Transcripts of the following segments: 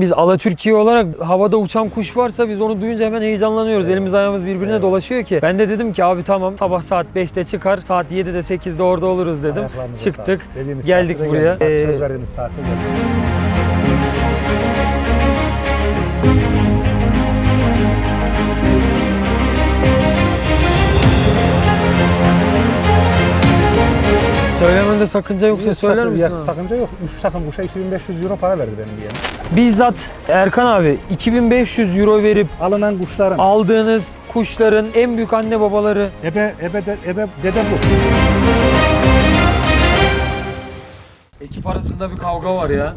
Biz Ala Türkiye olarak havada uçan kuş varsa biz onu duyunca hemen heyecanlanıyoruz. Elimiz ayağımız birbirine Evet. dolaşıyor ki. Ben de dedim ki abi tamam sabah saat 5'te çıkar. Saat 7'de 8'de orada oluruz dedim. Çıktık. geldik buraya. geldik. Bak, Ee, Söz verdiğimiz saatte geldik. Söylemende sakınca yoksa söyler sakın- misin? ya, sakınca yok. 3 takım kuşa 2500 euro para verdi benim yeğenim. Bizzat Erkan abi 2500 euro verip Alınan kuşların aldığınız kuşların en büyük anne babaları ebe, ebe, de, ebe dede bu. Ekip arasında bir kavga var ya.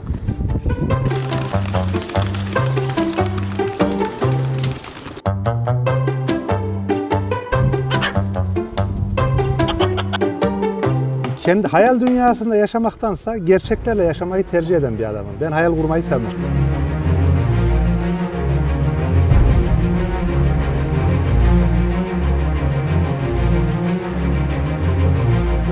Kendi hayal dünyasında yaşamaktansa gerçeklerle yaşamayı tercih eden bir adamım. Ben hayal kurmayı sevmem.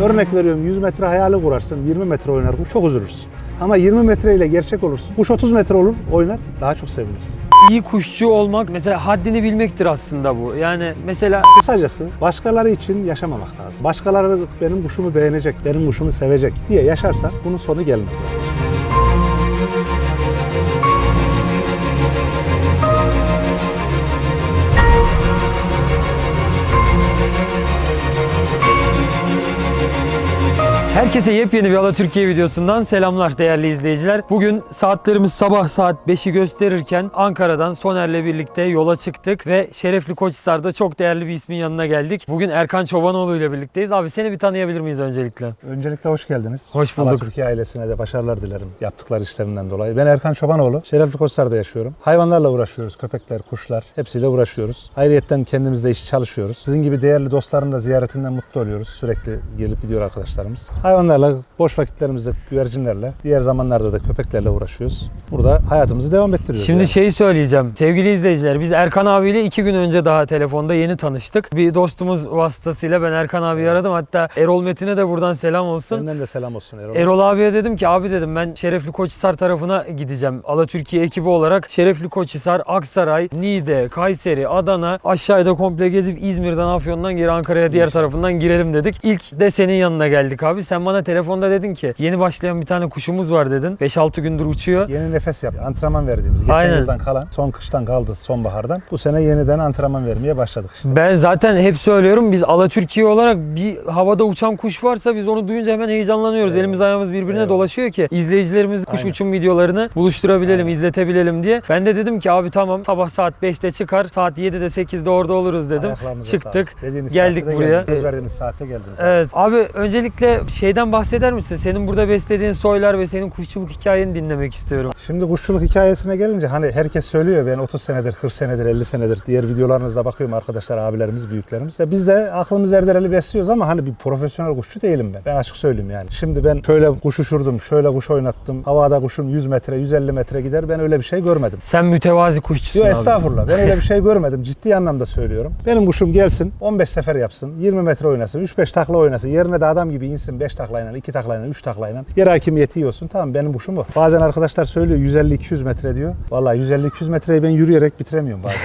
Örnek veriyorum 100 metre hayali kurarsın, 20 metre oynar çok üzülürsün. Ama 20 metre ile gerçek olursun. Kuş 30 metre olur, oynar, daha çok sevinirsin. İyi kuşçu olmak mesela haddini bilmektir aslında bu. Yani mesela Kısacası başkaları için yaşamamak lazım. Başkaları benim kuşumu beğenecek, benim kuşumu sevecek diye yaşarsan bunun sonu gelmez. Herkese yepyeni bir Ala Türkiye videosundan selamlar değerli izleyiciler. Bugün saatlerimiz sabah saat 5'i gösterirken Ankara'dan Soner'le birlikte yola çıktık ve Şerefli Koçhisar'da çok değerli bir ismin yanına geldik. Bugün Erkan Çobanoğlu ile birlikteyiz. Abi seni bir tanıyabilir miyiz öncelikle? Öncelikle hoş geldiniz. Hoş bulduk. Türkiye ailesine de başarılar dilerim yaptıkları işlerinden dolayı. Ben Erkan Çobanoğlu. Şerefli Koçlar'da yaşıyorum. Hayvanlarla uğraşıyoruz. Köpekler, kuşlar hepsiyle uğraşıyoruz. Ayrıyetten kendimizde iş çalışıyoruz. Sizin gibi değerli dostların da ziyaretinden mutlu oluyoruz. Sürekli gelip gidiyor arkadaşlarımız. Hayvanlarla, boş vakitlerimizde güvercinlerle, diğer zamanlarda da köpeklerle uğraşıyoruz. Burada hayatımızı devam ettiriyoruz. Şimdi yani. şeyi söyleyeceğim. Sevgili izleyiciler biz Erkan abiyle iki gün önce daha telefonda yeni tanıştık. Bir dostumuz vasıtasıyla ben Erkan abiyi aradım. Hatta Erol Metin'e de buradan selam olsun. Senden de selam olsun Erol. Erol abiye dedim ki abi dedim ben Şerefli Koçhisar tarafına gideceğim. Ala Türkiye ekibi olarak Şerefli Koçhisar, Aksaray, Niğde, Kayseri, Adana aşağıda komple gezip İzmir'den Afyon'dan geri Ankara'ya diğer tarafından girelim dedik. İlk de senin yanına geldik abi. Sen bana telefonda dedin ki yeni başlayan bir tane kuşumuz var dedin. 5-6 gündür uçuyor. Yeni nefes yap. Antrenman verdiğimiz. Geçen Aynen. yıldan kalan, son kıştan kaldı sonbahardan. Bu sene yeniden antrenman vermeye başladık işte. Ben zaten hep söylüyorum biz Ala Türkiye olarak bir havada uçan kuş varsa biz onu duyunca hemen heyecanlanıyoruz. Eyvallah. Elimiz ayağımız birbirine Eyvallah. dolaşıyor ki izleyicilerimiz kuş Aynen. uçum videolarını buluşturabilelim, Aynen. izletebilelim diye. Ben de dedim ki abi tamam sabah saat 5'te çıkar, saat 7'de 8'de orada oluruz dedim. Çıktık. geldik buraya. geldiniz. Söz verdiğiniz saatte geldiniz. Evet. Abi öncelikle şeyden bahseder misin? Senin burada beslediğin soylar ve senin kuşçuluk hikayeni dinlemek istiyorum. Şimdi kuşçuluk hikayesine gelince hani herkes söylüyor ben 30 senedir, 40 senedir, 50 senedir diğer videolarınızda bakıyorum arkadaşlar, abilerimiz, büyüklerimiz. Ya biz de aklımız erdereli besliyoruz ama hani bir profesyonel kuşçu değilim ben. Ben açık söyleyeyim yani. Şimdi ben şöyle kuş uçurdum, şöyle kuş oynattım. Havada kuşum 100 metre, 150 metre gider. Ben öyle bir şey görmedim. Sen mütevazi kuşçusun Yok abi. estağfurullah. Ben öyle bir şey görmedim. Ciddi anlamda söylüyorum. Benim kuşum gelsin 15 sefer yapsın. 20 metre oynasın. 3-5 takla oynasın. Yerine de adam gibi insin 5 taklayla, 2 taklayla, 3 taklayla. Yer hakimiyeti iyi olsun. Tamam benim kuşum bu. Bazen arkadaşlar söylüyor 150-200 metre diyor. Vallahi 150-200 metreyi ben yürüyerek bitiremiyorum bazen.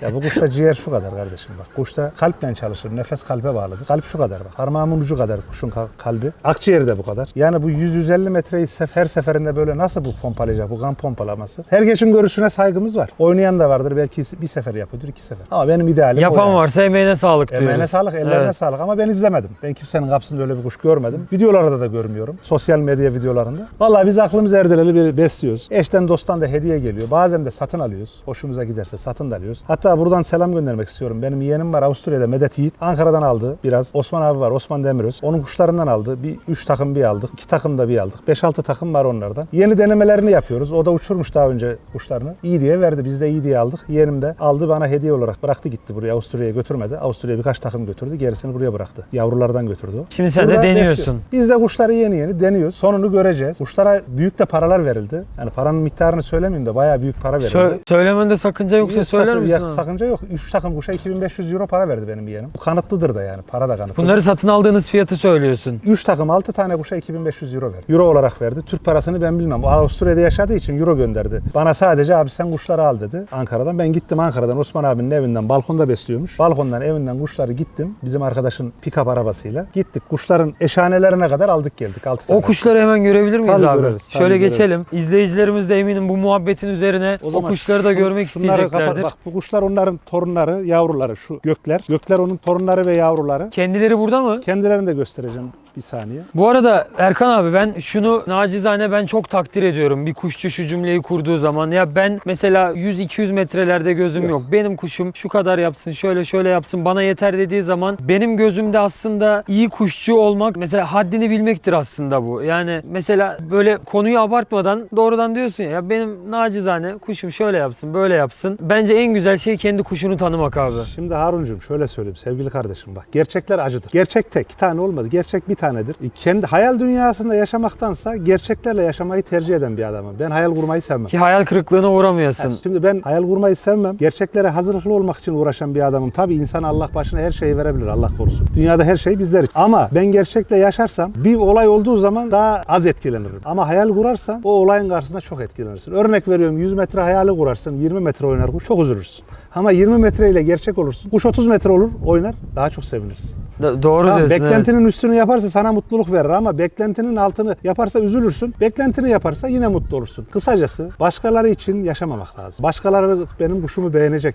ya bu kuşta ciğer şu kadar kardeşim bak. Kuşta kalple çalışır. Nefes kalbe bağlıdır. Kalp şu kadar bak. Parmağımın ucu kadar kuşun kal- kalbi. Akciğeri de bu kadar. Yani bu 100-150 metreyi her seferinde böyle nasıl bu pompalayacak? Bu kan pompalaması. Herkesin görüşüne saygımız var. Oynayan da vardır. Belki bir sefer yapıyordur, iki sefer. Ama benim idealim Yapan yani. varsa emeğine sağlık diyoruz. Emeğine sağlık, ellerine Evet. sağlık ama ben izlemedim. Ben kimsenin kapısında öyle bir kuş görmedim. Videolarda da görmüyorum. Sosyal medya videolarında. Vallahi biz aklımız erdireli bir besliyoruz. Eşten dosttan da hediye geliyor. Bazen de satın alıyoruz. Hoşumuza giderse satın da alıyoruz. Hatta buradan selam göndermek istiyorum. Benim yeğenim var Avusturya'da Medet Yiğit. Ankara'dan aldı biraz. Osman abi var Osman Demiröz. Onun kuşlarından aldı. Bir 3 takım bir aldık. 2 takım da bir aldık. 5-6 takım var onlardan. Yeni denemelerini yapıyoruz. O da uçurmuş daha önce kuşlarını. İyi diye verdi. Biz de iyi diye aldık. Yeğenim de aldı bana hediye olarak bıraktı gitti buraya. Avusturya'ya götürmedi. Avusturya'ya birkaç takım götürdü. Gerisini buraya bıraktı. Yavrulardan götürdü o. Şimdi sen de Burada deniyorsun. Diyorsun. Biz de kuşları yeni yeni deniyoruz. Sonunu göreceğiz. Kuşlara büyük de paralar verildi. Yani paranın miktarını söylemeyeyim de bayağı büyük para verildi. Sö- söylemende sakınca yoksa Hiç söyler sakın- misin? ya abi? sakınca yok. 3 takım kuşa 2500 euro para verdi benim yeğenim. Bu kanıtlıdır da yani. Para da kanıtlı. Bunları satın aldığınız fiyatı söylüyorsun. 3 takım 6 tane kuşa 2500 euro verdi. Euro olarak verdi. Türk parasını ben bilmem. O Avusturya'da yaşadığı için euro gönderdi. Bana sadece abi sen kuşları al dedi Ankara'dan. Ben gittim Ankara'dan Osman abinin evinden balkonda besliyormuş. Balkondan evinden kuşları gittim. Bizim arkadaşın pick-up arabasıyla. Gittik kuşların eşhanelerine kadar aldık geldik. 6 tane. O kuşları hemen görebilir miyiz Tabii abi? göreriz, tabii Şöyle göreriz. geçelim. İzleyicilerimiz de eminim bu muhabbetin üzerine o, zaman kuşları da şu- görmek isteyeceklerdir. kapat. Bak bu kuşlar onların torunları, yavruları şu gökler. Gökler onun torunları ve yavruları. Kendileri burada mı? Kendilerini de göstereceğim bir saniye. Bu arada Erkan abi ben şunu nacizane ben çok takdir ediyorum. Bir kuşçu şu cümleyi kurduğu zaman ya ben mesela 100-200 metrelerde gözüm yok. Yok. Benim kuşum şu kadar yapsın şöyle şöyle yapsın bana yeter dediği zaman benim gözümde aslında iyi kuşçu olmak mesela haddini bilmektir aslında bu. Yani mesela böyle konuyu abartmadan doğrudan diyorsun ya, ya benim nacizane kuşum şöyle yapsın böyle yapsın. Bence en güzel şey kendi kuşunu tanımak abi. Şimdi Haruncuğum şöyle söyleyeyim sevgili kardeşim bak. Gerçekler acıdır. Gerçek tek tane olmaz. Gerçek bir tanedir. E, Kendi hayal dünyasında yaşamaktansa gerçeklerle yaşamayı tercih eden bir adamım. Ben hayal kurmayı sevmem. Ki hayal kırıklığına uğramayasın. Yani Şimdi ben hayal kurmayı sevmem. Gerçeklere hazırlıklı olmak için uğraşan bir adamım. Tabii insan Allah başına her şeyi verebilir Allah korusun. Dünyada her şey bizler için. Ama ben gerçekle yaşarsam bir olay olduğu zaman daha az etkilenirim. Ama hayal kurarsan o olayın karşısında çok etkilenirsin. Örnek veriyorum 100 metre hayali kurarsın 20 metre oynar çok üzülürsün. Ama 20 metreyle gerçek olursun. Kuş 30 metre olur oynar daha çok sevinirsin. Da- doğru Tamam, diyorsun. evet. beklentinin üstünü yaparsa sana mutluluk verir ama beklentinin altını yaparsa üzülürsün. Beklentini yaparsa yine mutlu olursun. Kısacası başkaları için yaşamamak lazım. Başkaları benim kuşumu beğenecek,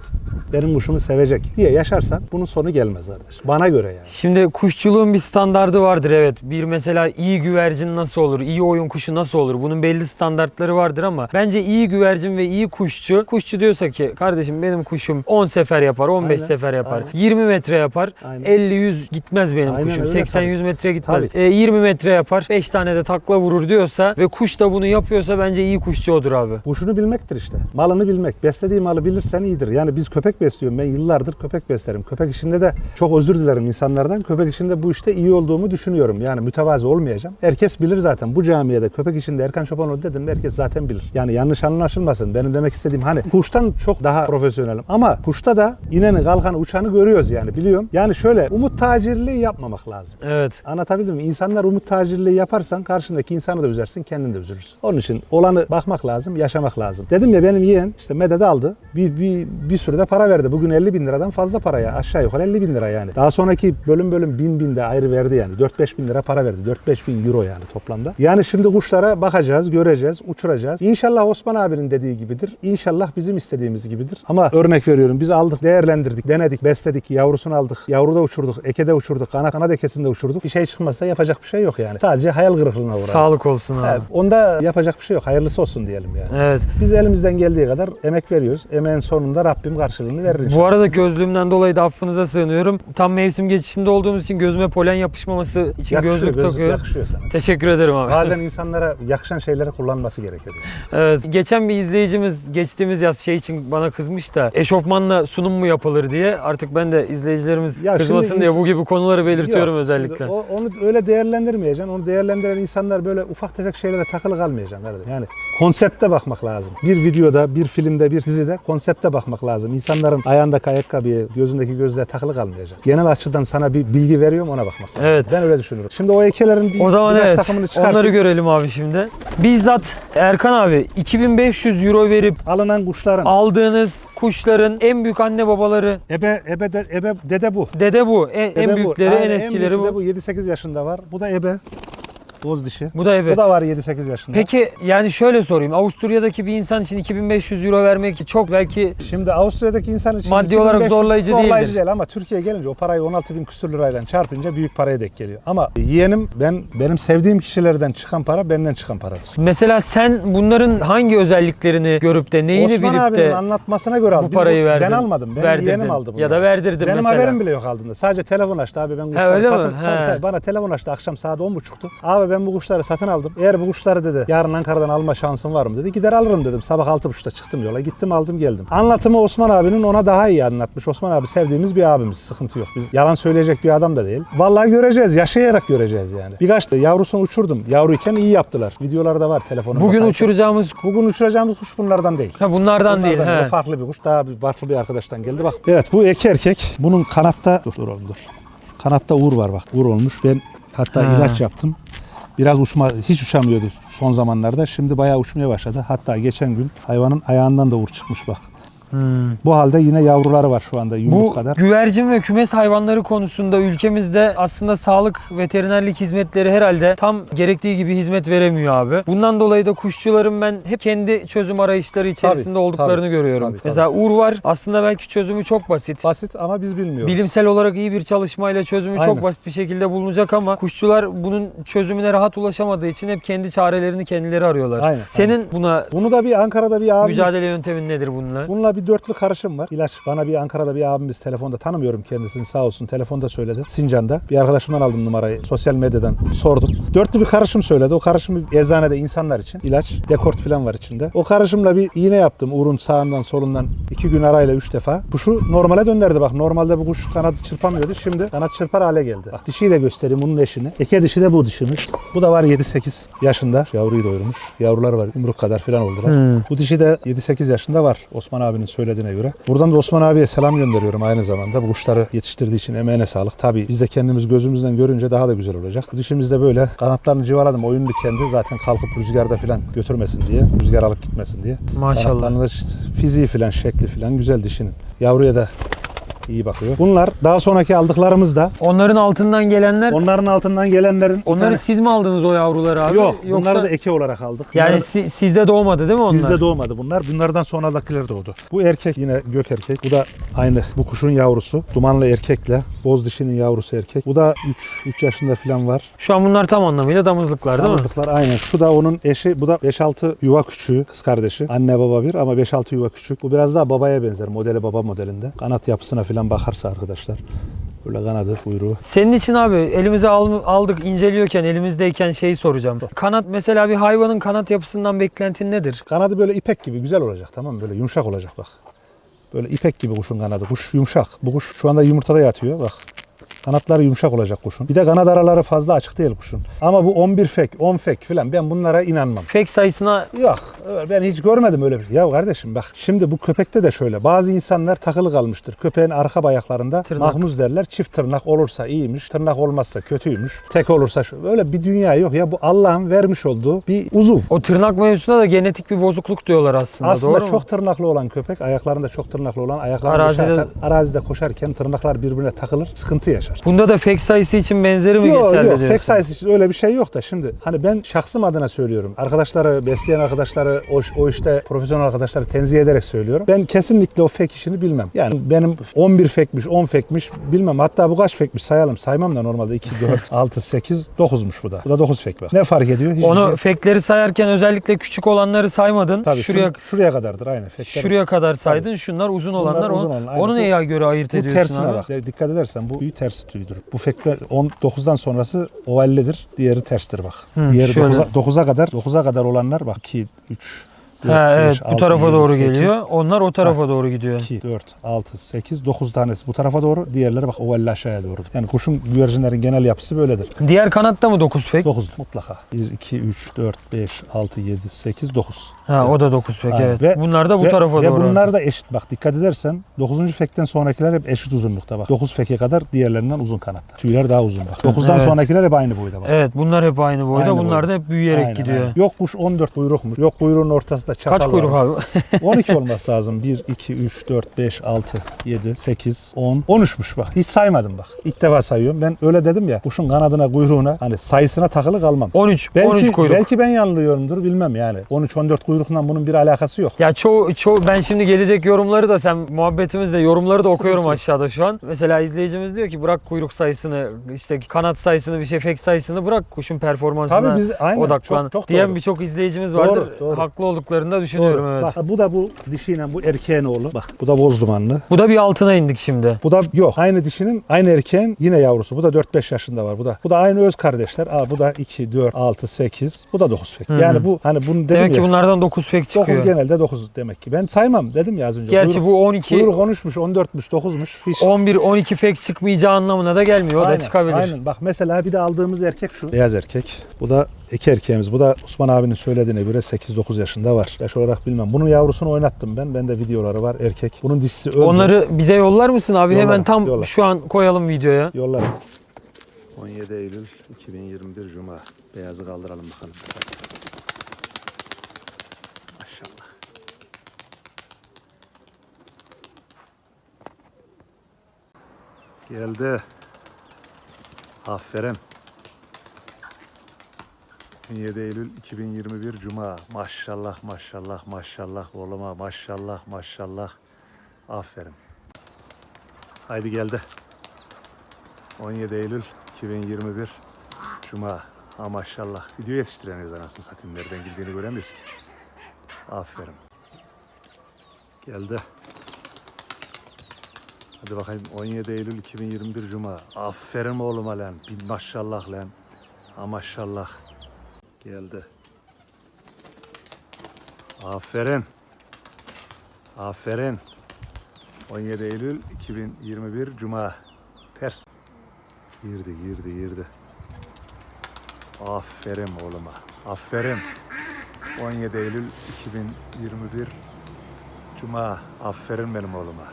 benim kuşumu sevecek diye yaşarsan bunun sonu gelmez kardeş. Bana göre yani. Şimdi kuşçuluğun bir standardı vardır evet. Bir mesela iyi güvercin nasıl olur, iyi oyun kuşu nasıl olur? Bunun belli standartları vardır ama bence iyi güvercin ve iyi kuşçu, kuşçu diyorsa ki kardeşim benim kuşum 10 sefer yapar, 15 Aynen, sefer yapar, aynen. 20 metre yapar, Aynen. 50-100 gitmez benim Aynen kuşum. öyle 80-100 metre gitmez. E, 20 metre yapar, 5 tane de takla vurur diyorsa ve kuş da bunu yapıyorsa bence iyi kuşçu odur abi. Kuşunu bilmektir işte. Malını bilmek. Beslediği malı bilirsen iyidir. Yani biz köpek besliyorum. Ben yıllardır köpek beslerim. Köpek işinde de çok özür dilerim insanlardan. Köpek işinde bu işte iyi olduğumu düşünüyorum. Yani mütevazı olmayacağım. Herkes bilir zaten. Bu camiye de köpek işinde Erkan Çopanoğlu dedim. Herkes zaten bilir. Yani yanlış anlaşılmasın. Benim demek istediğim hani kuştan çok daha profesyonelim. Ama kuşta da ineni, kalkanı, uçanı görüyoruz yani biliyorum. Yani şöyle umut tacirliği yapmamak lazım. Evet. Anlatabildim mi? İnsanlar umut tacirliği yaparsan karşındaki insanı da üzersin, kendini de üzülürsün. Onun için olanı bakmak lazım, yaşamak lazım. Dedim ya benim yeğen işte medet aldı. Bir, bir, bir sürede para verdi. Bugün 50 bin liradan fazla para ya. Aşağı yukarı 50 bin lira yani. Daha sonraki bölüm bölüm bin bin de ayrı verdi yani. 4-5 bin lira para verdi. 4-5 bin euro yani toplamda. Yani şimdi kuşlara bakacağız, göreceğiz, uçuracağız. İnşallah Osman abinin dediği gibidir. İnşallah bizim istediğimiz gibidir. Ama örnek veriyorum biz aldık, değerlendirdik, denedik, besledik, yavrusunu aldık. Yavruda uçurduk, ekede uçurduk, kana kana dekesinde uçurduk. Bir şey çıkmazsa yapacak bir şey yok yani. Sadece hayal kırıklığına uğrarız. Sağlık olsun abi. Evet, onda yapacak bir şey yok. Hayırlısı olsun diyelim yani. Evet. Biz elimizden geldiği kadar emek veriyoruz. Emeğin sonunda Rabbim karşılığını verir. Bu arada gözlüğümden dolayı da affınıza sığınıyorum. Tam mevsim geçişinde olduğumuz için gözüme polen yapışmaması için yakışıyor, gözlük gözlük takıyorum. yakışıyor sana. Teşekkür ederim abi. Bazen insanlara yakışan şeyleri kullanması gerekiyor. Evet. Geçen bir izleyicimiz geçtiğimiz yaz şey için bana kızmış da eşofmanla sunum mu yapılır diye. Artık ben de izleyicilerimiz Ya kızmasın diye bu gibi konuları belirtiyorum Yok, özellikle. o- onu öyle değerlendirmeyeceksin. Onu değerlendiren insanlar böyle ufak tefek şeylere takılı kalmayacaksın kardeşim. Yani konsepte bakmak lazım. Bir videoda, bir filmde, bir dizide konsepte bakmak lazım. İnsanların ayağındaki ayakkabıya, gözündeki gözlüğe takılı kalmayacaksın. Genel açıdan sana bir bilgi veriyorum ona bakmak lazım. Evet. Ben öyle düşünüyorum. Şimdi o ekelerin bir, O zaman evet takımını çıkartıp onları görelim abi şimdi. Bizzat Erkan abi 2500 euro verip alınan kuşların aldığınız kuşların en büyük anne babaları ebe, ebe, de, ebe dede bu. dede bu. En, en Dede bu. büyükleri Aynen, en eskileri büyük bu. dede bu. 7-8 yaşında var. Bu da ebe. Boz dişi. Bu da ebe. Bu da var 7-8 yaşında. Peki yani şöyle sorayım. Avusturya'daki bir insan için 2500 euro vermek çok belki Şimdi Avusturya'daki insan için Maddi olarak 2500 zorlayıcı değildir. değil ama Türkiye'ye gelince o parayı 16 bin küsür lirayla çarpınca büyük paraya denk geliyor. Ama yeğenim ben benim sevdiğim kişilerden çıkan para benden çıkan paradır. mesela sen bunların hangi özelliklerini görüp de neyini Osman bilip abinin de anlatmasına göre aldım. bu parayı verdin? Ben almadım. Benim verdirdin. yeğenim aldı bunu. Ya da verdirdin Benim mesela. haberim bile yok aldığında. Sadece telefon açtı abi ben kuşları öyle mi? satın. He. Tabii, tabii. Bana telefon açtı akşam saat 10.30'tu. Abi ben bu kuşları satın aldım. Eğer bu kuşları dedi yarın Ankara'dan alma şansım var mı dedi. Gider alırım dedim. Sabah 6.30'da çıktım yola. Gittim aldım geldim. Anlatımı Osman abinin ona daha iyi anlatmış. Osman abi sevdiğimiz bir abimiz. Sıkıntı yok. Biz yalan söyleyecek bir adam da değil. Vallahi göreceğiz. Yaşayarak göreceğiz yani. Birkaç da yavrusunu uçurdum. Yavruyken iyi yaptılar. Videolarda var telefonumda. Bugün uçuracağımız Bugün uçuracağımız kuş bunlardan değil. ha, bunlardan değil. Bunlardan değil. Farklı bir kuş. Daha bir farklı bir arkadaştan geldi. Bak. Evet bu iki erkek. Bunun kanatta dur dur oğlum dur. Kanatta uğur var bak. Uğur olmuş. Ben hatta Ha. ilaç yaptım. Biraz uçma hiç uçamıyordu son zamanlarda. Şimdi bayağı uçmaya başladı. Hatta geçen gün hayvanın ayağından da uğur çıkmış bak. Hmm. Bu halde yine yavruları var şu anda yumruk Bu kadar. güvercin ve kümes hayvanları konusunda ülkemizde aslında sağlık veterinerlik hizmetleri herhalde tam gerektiği gibi hizmet veremiyor abi. Bundan dolayı da kuşçuların ben hep kendi çözüm arayışları içerisinde Tabii, olduklarını tabii, görüyorum. tabii, tabii. Mesela Uğur var. Aslında belki çözümü çok basit. Basit ama biz bilmiyoruz. Bilimsel olarak iyi bir çalışmayla çözümü Aynen. çok basit bir şekilde bulunacak ama kuşçular bunun çözümüne rahat ulaşamadığı için hep kendi çarelerini kendileri arıyorlar. Aynen, Senin buna Bunu da bir Ankara'da bir abimiz mücadele yöntemin nedir bununla? Bununla bir dörtlü karışım var. İlaç bana bir Ankara'da bir abimiz telefonda tanımıyorum kendisini sağ olsun telefonda söyledi. Sincan'da. Bir arkadaşımdan aldım numarayı. Sosyal medyadan sordum. Dörtlü bir karışım söyledi. O karışım bir eczanede insanlar için. ilaç, dekort falan var içinde. O karışımla bir iğne yaptım. Uğur'un sağından solundan iki gün arayla üç defa. Kuşu normale döndürdü bak. Normalde bu kuş kanadı çırpamıyordu. Şimdi kanat çırpar hale geldi. Bak dişiyi de göstereyim bunun eşini. Eke dişi de bu dişimiz. Bu da var 7-8 yaşında. Yavruyu doyurmuş. Yavrular var. Yumruk kadar falan oldular. Hmm. Bu dişi de 7-8 yaşında var Osman abinin söylediğine göre. Buradan da Osman abiye selam gönderiyorum aynı zamanda. Bu kuşları yetiştirdiği için emeğine sağlık. Tabii biz de kendimiz gözümüzden görünce daha da güzel olacak. Bu dişimiz de böyle kanatlarını civaladım. Oyunlu kendi zaten kalkıp rüzgarda falan götürmesin diye. Rüzgar alıp gitmesin diye. Maşallah. Kanatlarının da fiziği falan şekli falan güzel dişinin. Yavruya da iyi bakıyor. Bunlar daha sonraki aldıklarımız da Onların altından gelenler onların altından gelenlerin Onları tane- siz mi aldınız o yavruları abi? yok Yoksa bunları da eke olarak aldık. yani Bunları- si- sizde doğmadı değil mi onlar? Bizde doğmadı bunlar. Bunlardan sonradakiler doğdu. Bu erkek yine gök erkek. Bu da aynı bu kuşun yavrusu. Dumanlı erkekle boz dişinin yavrusu erkek. Bu da 3 3 yaşında falan var. Şu an bunlar tam anlamıyla damızlıklar değil mi? Tanıdıklar aynen. Şu da onun eşi. Bu da 5-6 yuva küçüğü. Kız kardeşi. Anne baba bir ama 5-6 yuva küçük. Bu biraz daha babaya benzer. Modeli baba modelinde. Kanat yapısına falan bakarsa arkadaşlar. Böyle kanadı, kuyruğu. Senin için abi elimize al- aldık inceliyorken elimizdeyken şeyi soracağım. Kanat mesela bir hayvanın kanat yapısından beklentin nedir? Kanadı böyle ipek gibi güzel olacak tamam mı? Böyle yumuşak olacak bak. Böyle ipek gibi kuşun kanadı. Kuş yumuşak. Bu kuş şu anda yumurtada yatıyor bak. Kanatları yumuşak olacak kuşun. Bir de kanat araları fazla açık değil kuşun. Ama bu 11 fek, 10 fek falan ben bunlara inanmam. Fek sayısına Yok ben hiç görmedim öyle bir şey. Ya kardeşim bak şimdi bu köpekte de şöyle. Bazı insanlar takılı kalmıştır. Köpeğin arka ayaklarında Tırnak. mahmuz derler. Çift tırnak olursa iyiymiş. Tırnak olmazsa kötüymüş. Tek olursa şu. Öyle bir dünya yok ya. Bu Allah'ın vermiş olduğu bir uzuv. o tırnak mevzusunda da genetik bir bozukluk diyorlar aslında. Aslında doğru çok mu? tırnaklı olan köpek, ayaklarında çok tırnaklı olan ayaklarını Arazide- arazide... arazide koşarken tırnaklar birbirine takılır, sıkıntı yaşar. Bunda da fek sayısı için benzeri mi Yok geçerli yok diyorsun? fake size için öyle bir şey yok da şimdi hani ben şahsım adına söylüyorum. Arkadaşları, besleyen arkadaşları, o, o işte profesyonel arkadaşları tenzih ederek söylüyorum. Ben kesinlikle o fake işini bilmem. Yani benim 11 fekmiş, 10 fekmiş bilmem. Hatta bu kaç fekmiş sayalım. Saymam da normalde 2, 4, 6, 8, 9'muş bu da. Bu da 9 fek bak. Ne fark ediyor? Hiçbir Onu şey. fekleri sayarken özellikle küçük olanları saymadın. Tabii şuraya şuraya, kadardır aynı. Fekler. şuraya kadar saydın. Şunlar uzun Bunlar olanlar. uzun onu, olan, onu Bu- neye göre ayırt Bu ediyorsun tersine abi? bak. Dikkat edersen bu tüy tersi tüydür. Bu fekler 19'dan sonrası ovallidir. Diğeri terstir bak. Hı, Diğeri şöyle. 9'a 9'a kadar 9'a kadar olanlar bak 2 3 Ha, evet bu tarafa doğru geliyor. Onlar o tarafa doğru gidiyor. 2, 4, 6, 8, 9 tanesi bu tarafa doğru. Diğerleri bak ovalli aşağıya doğru. Yani kuşun güvercinlerin genel yapısı böyledir. Diğer kanatta mı 9 fek? 9 mutlaka. 1, 2, 3, 4, 5, 6, 7, 8, 9. Ha o da 9 fek Aynen. evet. Ve- Bunlar da bu ve, tarafa ve doğru. bunlar da eşit. Bak dikkat edersen 9. fekten sonrakiler hep eşit uzunlukta bak. 9 feke kadar diğerlerinden uzun kanatlar. Tüyler daha uzun bak. 9'dan Evet. sonrakiler hep aynı boyda bak. Evet bunlar hep aynı boyda. Aynı bunlar boyda. da hep büyüyerek Aynen, gidiyor. aynen. Yok kuş 14 kuyrukmuş. Yok kuyruğun ortasında çatal Kaç kuyruk abi? 12 olması lazım. 1, 2, 3, 4, 5, 6, 7, 8, 10. 13'müş bak. Hiç saymadım bak. İlk defa sayıyorum. Ben öyle dedim ya. Kuşun kanadına, kuyruğuna hani sayısına takılı kalmam. 13, 13 Belki, kuyruk. belki ben yanılıyorumdur bilmem yani. 13-14 kuyrukla bunun bir alakası yok. Ya çoğu, çoğu ben şimdi gelecek yorumları da sen muhabbetimizde yorumları da okuyorum aşağıda şu an. Mesela izleyicimiz diyor ki bırak kuyruk sayısını işte kanat sayısını bir şey fek sayısını bırak kuşun performansına Tabii biz aynen odaklan çok, çok diyen doğru. birçok izleyicimiz Doğru, vardır. doğru. Haklı olduklarını düşünüyorum Doğru. evet. Bak bu da bu dişiyle bu erkeğin oğlu. Bak bu da boz dumanlı. Bu da bir altına indik şimdi. Bu da yok. Aynı dişinin aynı erkeğin yine yavrusu. Bu da 4-5 yaşında var. Bu da bu da aynı öz kardeşler. Aa bu da 2 4 6 8. Bu da 9 pek. Hı. Yani bu hani bunu dedim Demek ya. ki bunlardan 9 fek 9 çıkıyor. genelde 9 demek ki. Ben saymam dedim ya az önce. Gerçi Kuyruk- bu 12 Kuyruk 13'müş, 14'müş, 9'muş. Hiç 11 12 fek çıkmayacağı anlamına da gelmiyor. O da Aynen, çıkabilir. Aynen. Bak mesela bir de aldığımız erkek şu. Beyaz erkek. Bu da iki erkeğimiz. Bu da Osman abinin söylediğine göre 8-9 yaşında var. Yaş olarak bilmem. Bunun yavrusunu oynattım ben. Bende videoları var erkek. Bunun dişisi öldü. Onları bize yollar mısın abi? Yollarım, Hemen tam yollar. şu an koyalım videoya. Yollarım. 17 Eylül 2021 Cuma. Beyazı kaldıralım bakalım. Maşallah. Geldi. Aferin. 17 Eylül 2021 Cuma. Maşallah maşallah maşallah oğluma maşallah maşallah. Aferin. Haydi geldi. 17 Eylül 2021 Cuma. Ha maşallah. Video yetiştiremiyoruz anasını satayım. Nereden girdiğini göremiyoruz ki. Aferin. Geldi. Hadi bakayım 17 Eylül 2021 Cuma. Aferin oğluma lan. Bin maşallah lan. Ha maşallah. Geldi. Aferin. Aferin. 17 Eylül 2021 Cuma. Ters. Girdi, girdi, girdi. Aferin oğluma. Aferin. 17 Eylül 2021 Cuma. Aferin benim oğluma.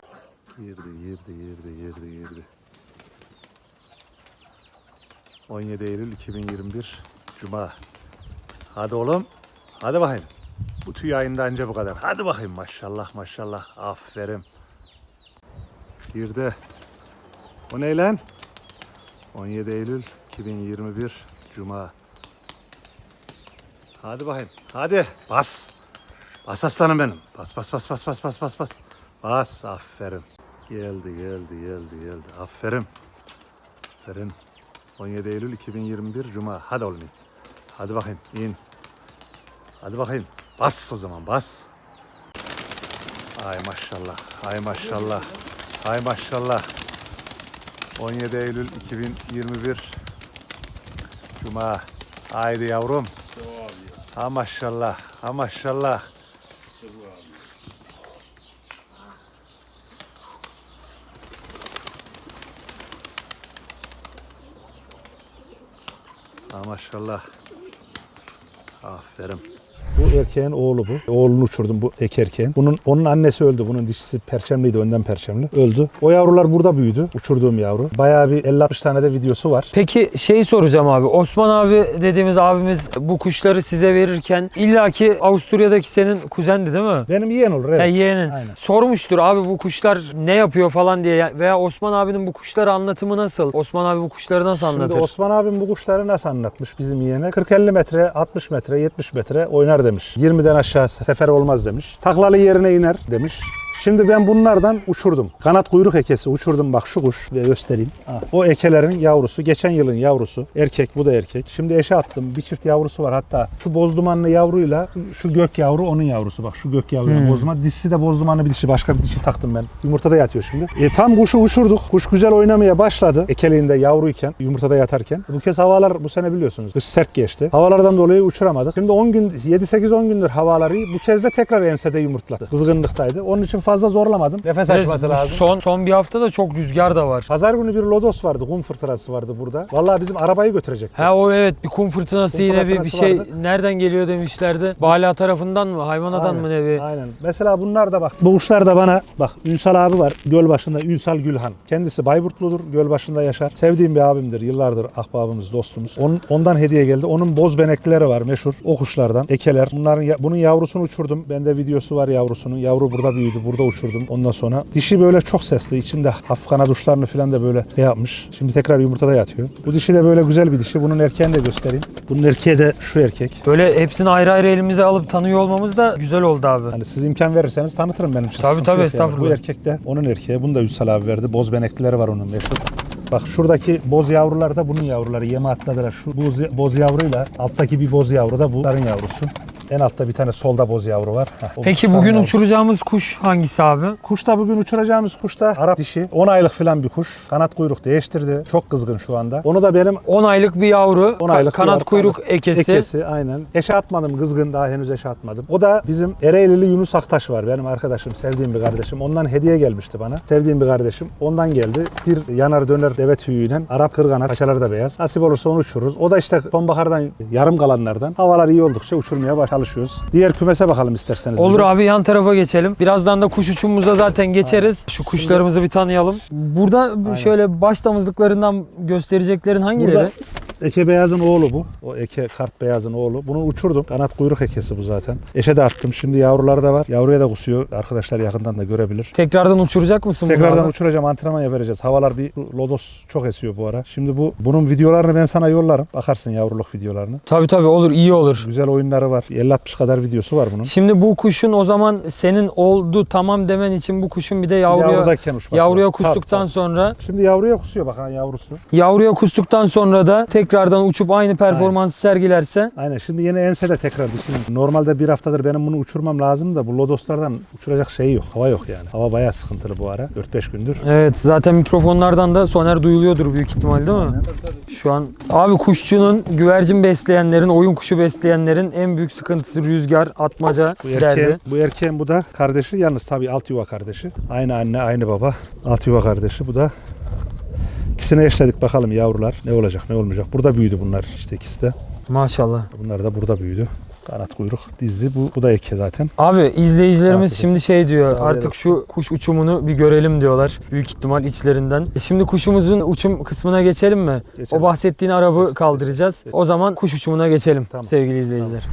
Girdi, girdi, girdi, girdi, girdi. 17 Eylül 2021 Cuma. Hadi oğlum. Hadi bakayım. Bu tüy ayında anca bu kadar. Hadi bakayım maşallah maşallah. Aferin. Girdi. O ne lan? 17 Eylül 2021 Cuma. Hadi bakayım. Hadi. Bas. Bas aslanım benim. Bas bas bas bas bas bas bas bas. Bas. Aferin. Geldi geldi geldi geldi. Aferin. Aferin. 17 Eylül 2021 Cuma. Hadi oğlum. Hadi bakayım in. Hadi bakayım. Bas o zaman bas. Ay maşallah. Ay maşallah. Ay maşallah. 17 Eylül 2021 Cuma. Haydi yavrum. Ha maşallah. Ha maşallah. Ha maşallah. Aferin. Erkeğin oğlu bu. Oğlunu uçurdum bu ek erkeğin. Bunun onun annesi öldü. Bunun dişisi perçemliydi önden perçemli. Öldü. O yavrular burada büyüdü. Uçurduğum yavru. Bayağı bir 50-60 tane de videosu var. Peki şey soracağım abi. Osman abi dediğimiz abimiz bu kuşları size verirken illaki Avusturya'daki senin kuzendi değil mi? Benim yeğen olur evet. Ya yeğenin. Aynen. Sormuştur abi bu kuşlar ne yapıyor falan diye Ya- veya Osman abinin bu kuşları anlatımı nasıl? Osman abi bu kuşları nasıl anlatır? Şimdi Osman abim bu kuşları nasıl anlatmış bizim yeğene? 40-50 metre, 60 metre, 70 metre oynar demiş. 20'den aşağı sefer olmaz demiş. Taklalı yerine iner demiş. Şimdi ben bunlardan uçurdum. Kanat kuyruk ekesi uçurdum bak şu kuş ve göstereyim. Ha, O ekelerin yavrusu geçen yılın yavrusu erkek bu da erkek. Şimdi eşe attım bir çift yavrusu var hatta şu bozdumanlı yavruyla şu gök yavru onun yavrusu bak şu gök yavruyla Hmm. bozduman. Dişisi de bozdumanlı bir dişi başka bir dişi taktım ben. Yumurtada yatıyor şimdi. E, tam kuşu uçurduk. Kuş güzel oynamaya başladı. Ekeliğinde yavruyken yumurtada yatarken. Bu kez havalar bu sene biliyorsunuz kış sert geçti. Havalardan dolayı uçuramadık. Şimdi 10 gün 7-8-10 gündür havaları. Bu kez de tekrar ensede yumurtladı. Kızgınlıktaydı. Onun için fazla zorlamadım. Nefes Evet, açması lazım. Son son bir hafta da çok rüzgar da var. Pazar günü bir lodos vardı. Kum fırtınası vardı burada. Vallahi bizim arabayı götürecekti. Ha o evet bir kum fırtınası Kum yine bir, bir fırtınası şey vardı. nereden geliyor demişlerdi. Bala tarafından mı hayvanadan mı ne bir? Aynen. Mesela bunlar da bak. Bu kuşlar da bana bak Ünsal abi var. Gölbaşı'nda Ünsal Gülhan. Kendisi Bayburtludur. Gölbaşı'nda yaşar. Sevdiğim bir abimdir. Yıllardır ahbabımız, dostumuz. Onun, ondan hediye geldi. Onun boz beneklileri var meşhur. O kuşlardan. Ekeler. Bunların ya- bunun yavrusunu uçurdum. Bende videosu var yavrusunun. Yavru burada büyüdü. Burada uçurdum. Ondan sonra dişi böyle çok sesli. İçinde hafif kanat uçlarını falan da böyle şey yapmış. Şimdi tekrar yumurtada yatıyor. Bu dişi de böyle güzel bir dişi. Bunun erkeğini de göstereyim. Bunun erkeği de şu erkek. Böyle hepsini ayrı ayrı elimize alıp tanıyor olmamız da güzel oldu abi. Hani siz imkan verirseniz tanıtırım benim için. Tabii, tabii, yok yani. estağfurullah. Bu erkek de onun erkeği. Bunu da Ünsal abi verdi. Boz beneklileri var onun meşhur. Bak şuradaki boz yavrular da bunun yavruları. Yeme atladılar. Şu boz, boz yavruyla alttaki bir boz yavru da bunların yavrusu. En altta bir tane solda boz yavru var. Heh, o Peki bugün yavrusu. uçuracağımız kuş hangisi abi? Kuş da bugün uçuracağımız kuş da Arap dişi. 10 aylık falan bir kuş. Kanat kuyruk değiştirdi. Çok kızgın şu anda. Onu da benim 10 aylık bir yavru, 10 ka- aylık kanat yavru, kuyruk kanat. ekesi. ekesi aynen. Eşe atmadım kızgın daha henüz eşe atmadım. O da bizim Ereğlili Yunus Aktaş var benim arkadaşım sevdiğim bir kardeşim. Ondan hediye gelmişti bana. Sevdiğim bir kardeşim. Ondan geldi. Bir yanar döner deve tüyüyle Arap kırganat paçaları da beyaz. Nasip olursa onu uçururuz. O da işte sonbahardan yarım kalanlardan. Havalar iyi oldukça uçurmaya baş- çalışıyoruz. Diğer kümese bakalım isterseniz. Olur bir abi yan tarafa geçelim. Birazdan da kuş uçumumuza zaten geçeriz. Şu kuşlarımızı bir tanıyalım. Burada şöyle baş damızlıklarından göstereceklerin hangileri? Burada Eke Beyaz'ın oğlu bu. O Eke Kart Beyaz'ın oğlu. Bunu uçurdum. Kanat kuyruk ekesi bu zaten. Eşe de attım. Şimdi yavruları da var. Yavruya da kusuyor. Arkadaşlar yakından da görebilir. Tekrardan uçuracak mısın bunu Tekrardan uçuracağım. Antrenman yapacağız. Havalar bir lodos çok esiyor bu ara. Şimdi bu bunun videolarını ben sana yollarım. Bakarsın yavruluk videolarını. Tabii tabii olur iyi olur. Güzel oyunları var. 50-60 kadar videosu var bunun. Şimdi bu kuşun o zaman senin oldu tamam demen için bu kuşun bir de yavruya yavruya lazım. kustuktan Tabii, tabii. sonra Şimdi yavruya kusuyor bak ha yavrusu. yavruya kustuktan sonra da tekrardan uçup aynı performansı sergilerse Aynen. Şimdi yine ense de tekrar düşünün. Normalde bir haftadır benim bunu uçurmam lazım da bu lodoslardan uçuracak şey yok. Hava yok yani. Hava bayağı sıkıntılı bu ara. 4-5 gündür. Evet zaten mikrofonlardan da soner duyuluyordur büyük ihtimal değil mi? Şu an abi kuşçunun güvercin besleyenlerin, oyun kuşu besleyenlerin en büyük sıkıntısı rüzgar, atmaca Bu erkeğin, derdi. bu erkeğin bu da kardeşi. Yalnız tabii alt yuva kardeşi. Aynı anne, aynı baba. Alt yuva kardeşi. Bu da ikisini eşledik bakalım yavrular. Ne olacak, ne olmayacak. Burada büyüdü bunlar işte ikisi de. Maşallah. Bunlar da burada büyüdü. Kanat kuyruk dizdi. Bu, bu da eke zaten. Abi izleyicilerimiz Afiyet şimdi şey diyor Afiyet artık şu kuş uçumunu bir görelim diyorlar büyük ihtimal içlerinden. E şimdi kuşumuzun uçum kısmına geçelim mi? Geçelim. O bahsettiğin arabı kaldıracağız. O zaman kuş uçumuna geçelim Tamam. sevgili izleyiciler.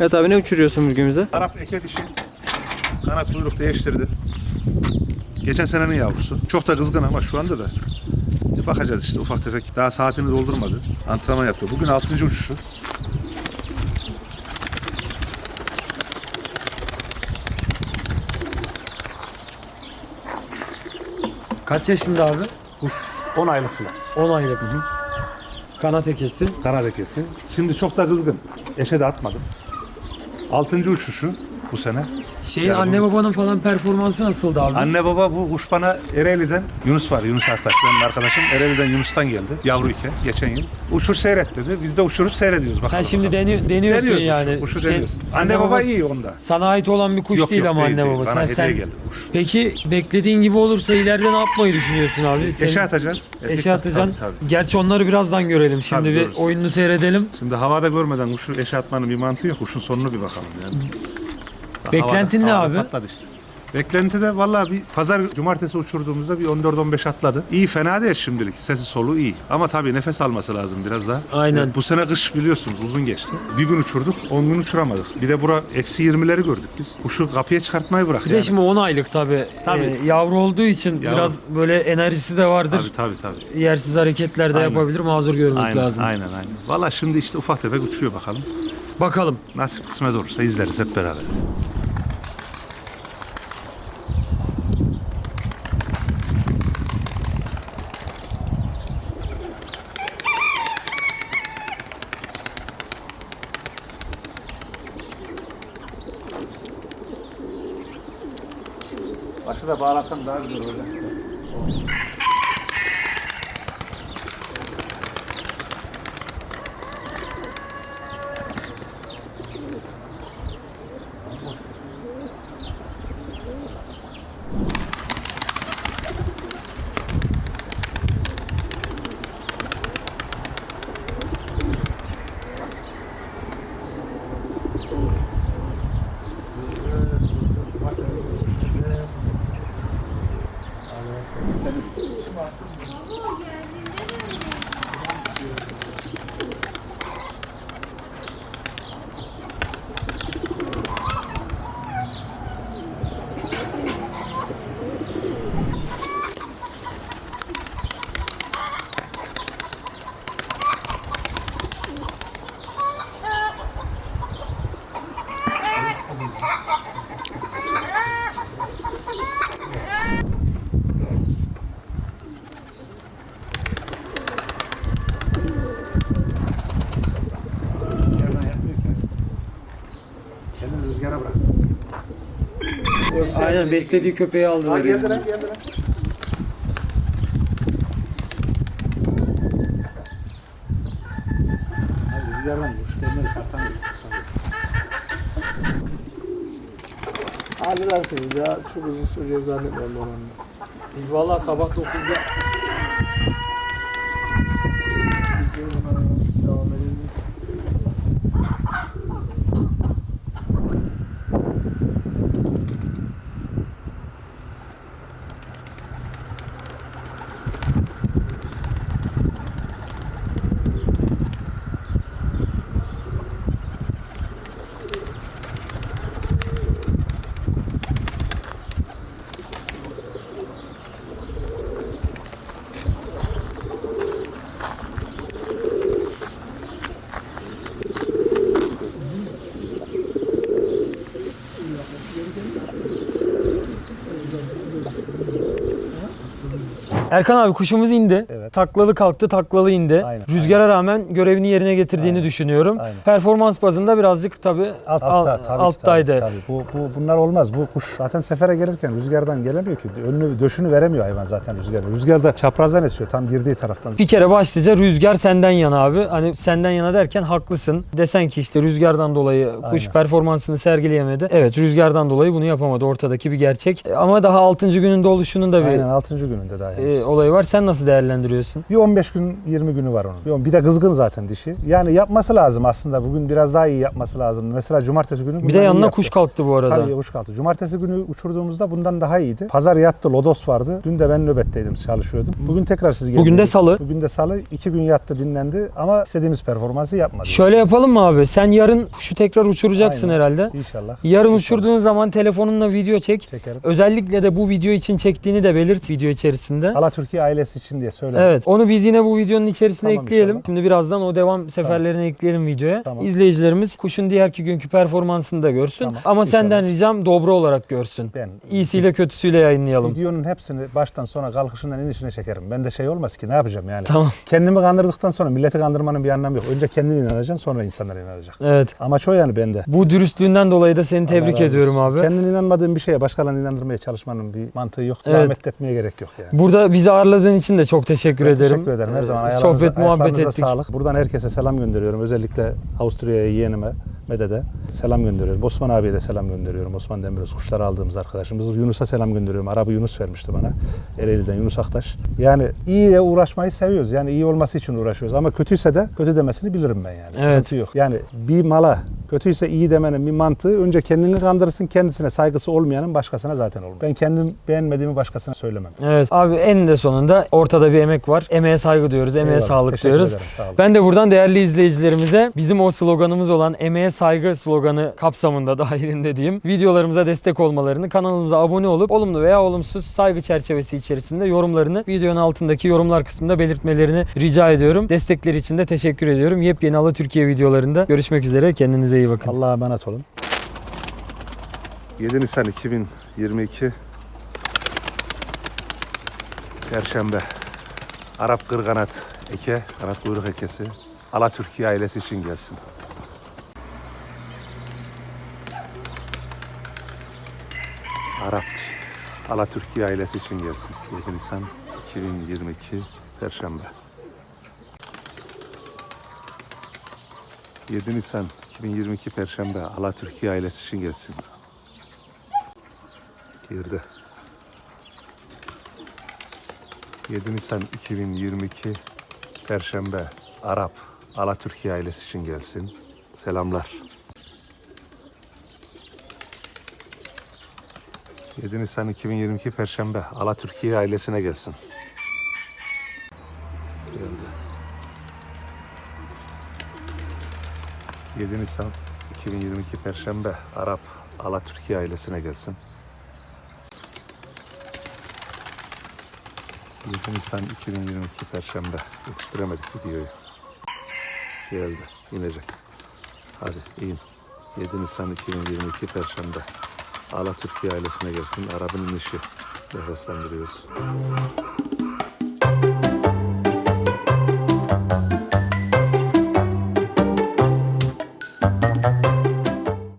Evet abi ne uçuruyorsun bugün bize? Arap eke dişi. Kanat kuyruk değiştirdi. Geçen senenin yavrusu. Çok da kızgın ama şu anda da. Bir bakacağız işte ufak tefek. Daha saatini doldurmadı. Antrenman yapıyor. Bugün 6. uçuşu. Kaç yaşında abi? Kuş 10 aylık falan. 10 aylık. Kanat ekesi. Kanat ekesi. Şimdi çok da kızgın. Eşe de atmadım. 6. uçuşu bu sene. Şeyin Ya anne babanın falan performansı nasıldı abi? Anne baba bu kuş bana Ereğli'den Yunus var. Yunus Artaş benim arkadaşım. Ereğli'den Yunus'tan geldi. Yavru iken geçen yıl. Uçur seyret dedi. Biz de uçurup seyrediyoruz. Bakalım, Ha şimdi bakalım. deni- deniyorsun Deniyoruz yani. Kuşu, kuşu Sen- deniyoruz. Anne, baba iyi onda. Sana ait olan bir kuş değil ama anne baba. Bana sen, hediye sen... geldi kuş. Peki beklediğin gibi olursa ileride ne yapmayı düşünüyorsun abi? Senin- Eşe atacağız. Eşe Erkek- atacaksın. Tabii, tabii. Gerçi onları birazdan görelim. Şimdi Tabii, bir görürüz. oyununu seyredelim. Şimdi havada görmeden kuşu eşe atmanın bir mantığı yok. Kuşun sonunu bir bakalım yani. Beklentin Havada- ne havada abi? Patladı işte. Beklenti de vallahi bir pazar cumartesi uçurduğumuzda bir 14-15 atladı. İyi fena değil şimdilik. Sesi solu iyi. Ama tabii nefes alması lazım biraz daha. Aynen. bu sene kış biliyorsunuz uzun geçti. Bir gün uçurduk 10 gün uçuramadık. Bir de bura eksi 20'leri gördük biz. Kuşu kapıya çıkartmayı bırak Bir de yani. şimdi 10 aylık tabii. Tabii. Ee, yavru olduğu için Yavru. biraz böyle enerjisi de vardır. Tabii tabii tabii. Yersiz hareketler de Aynen. yapabilir. Mazur görmek Aynen lazım. aynen aynen. Valla şimdi işte ufak tefek uçuyor bakalım. Bakalım. Nasip kısmet olursa izleriz hep beraber. Başı da bağlasam daha güzel olacak. Aynen beslediği köpeği aldılar. geldi lan geldi lan. Tartamıyor. halledersiniz ya. Çok uzun süreceği zannetmiyorum. Biz vallahi sabah 9'da Devam edelim. Erkan abi kuşumuz indi. Evet. Taklalı kalktı, taklalı indi. Aynen, Rüzgara rağmen görevini yerine getirdiğini Aynen. düşünüyorum. Aynen. Performans bazında birazcık tabii Altta, al- tabii alttaydı. Tabii, tabii. Bu, bu, bunlar olmaz. Bu kuş zaten sefere gelirken rüzgardan gelemiyor ki. Önünü, döşünü veremiyor hayvan zaten rüzgarı. Rüzgar da çaprazdan esiyor tam girdiği taraftan. Bir kere başlıca rüzgar senden yana abi. Hani senden yana derken haklısın. Desen ki işte rüzgardan dolayı kuş Aynen. performansını sergileyemedi. Evet rüzgardan dolayı bunu yapamadı. Ortadaki bir gerçek. Ama daha 6. gününde oluşunun da bir Aynen 6. gününde daha e, olayı var. Sen nasıl değerlendiriyorsun? Bir 15 gün 20 günü var onun. Bir de kızgın zaten dişi. Yani yapması lazım aslında. Bugün biraz daha iyi yapması lazım. Mesela cumartesi günü Bir de yanına kuş kalktı bu arada. Tabii kuş kalktı. Cumartesi günü uçurduğumuzda bundan daha iyiydi. Pazar yattı, lodos vardı. Dün de ben nöbetteydim, çalışıyordum. Bugün tekrar siz geldiniz. Bugün de salı. Bugün de salı. iki gün yattı, dinlendi ama istediğimiz performansı yapmadı. Şöyle yapalım mı abi? Sen yarın kuşu tekrar uçuracaksın Aynen. herhalde. İnşallah. Yarın İnşallah. uçurduğun zaman telefonunla video çek. Çekerim. Özellikle de bu video için çektiğini de belirt video içerisinde. Ala Türkiye ailesi için diye söyledim. Evet. Onu biz yine bu videonun içerisine Tamam ekleyelim. inşallah. Şimdi birazdan o devam seferlerini ekleyelim videoya. Tamam. İzleyicilerimiz kuşun diğerki günkü performansını da görsün. Tamam. Ama İnşallah. senden ricam dobro olarak görsün. Ben İyisiyle kötüsüyle yayınlayalım. videonun hepsini baştan sona kalkışından inişine çekerim. Ben de şey olmaz ki ne yapacağım yani. Tamam. Kendimi kandırdıktan sonra milleti kandırmanın bir anlamı yok. Önce kendine inanacaksın sonra insanlara inanacak. Evet. Amaç o yani bende. Bu dürüstlüğünden dolayı da seni Allah tebrik razı ediyorum olsun. abi. Kendine inanmadığın bir şeye başkalarını inandırmaya çalışmanın bir mantığı yok. Evet. Zahmet etmeye gerek yok yani. Burada bizi ağırladığın için de çok teşekkür Ben ederim. Teşekkür ederim. Her Ee, zaman Sohbet, muhabbet ettik. sağlık. Buradan herkese selam gönderiyorum. Özellikle Avusturya'ya yeğenime, Mede'de selam gönderiyorum. Osman abiye de selam gönderiyorum. Osman Demiröz kuşları aldığımız arkadaşımız. Yunus'a selam gönderiyorum. Arabı Yunus vermişti bana. Ereğli'den Yunus Aktaş. Yani iyiye uğraşmayı seviyoruz. Yani iyi olması için uğraşıyoruz. Ama kötüyse de kötü demesini bilirim ben yani. Evet. Sıkıntı yok. Yani bir mala kötüyse iyi demenin bir mantığı önce kendini kandırırsın. Kendisine saygısı olmayanın başkasına zaten olur. Ben kendim beğenmediğimi başkasına söylemem. Evet abi eninde sonunda ortada bir emek var. Emeğe saygı diyoruz, emeğe Eyvallah. sağlık Teşekkür diyoruz. ederim. Sağ olun. Ben de buradan değerli izleyicilerimize bizim o sloganımız olan emeğe saygı sloganı kapsamında dahilinde diyeyim. Videolarımıza destek olmalarını, kanalımıza abone olup olumlu veya olumsuz saygı çerçevesi içerisinde yorumlarını videonun altındaki yorumlar kısmında belirtmelerini rica ediyorum. Destekleri için de teşekkür ediyorum. Yepyeni Ala Türkiye videolarında görüşmek üzere. Kendinize iyi bakın. Allah'a emanet olun. 7 Nisan 2022 Perşembe Arap Kırganat Eke, kanat kuyruk ekesi Ala Türkiye ailesi için gelsin. Arap Ala Türkiye ailesi için gelsin. 7 Nisan 2022 Perşembe 7 Nisan 2022 Perşembe Ala Türkiye ailesi için gelsin. Girdi. 7 Nisan 2022 Perşembe Arap Ala Türkiye ailesi için gelsin. Selamlar. 7 Nisan 2022 Perşembe Ala Türkiye ailesine gelsin. 7 Nisan 2022 Perşembe Arap Ala Türkiye ailesine gelsin. 7 Nisan 2022 Perşembe. Yetiştiremedik videoyu. Geldi. inecek. Hadi in. 7 Nisan 2022 Perşembe. Ala Türkiye ailesine gelsin. Arabın inişi. Nefeslendiriyoruz.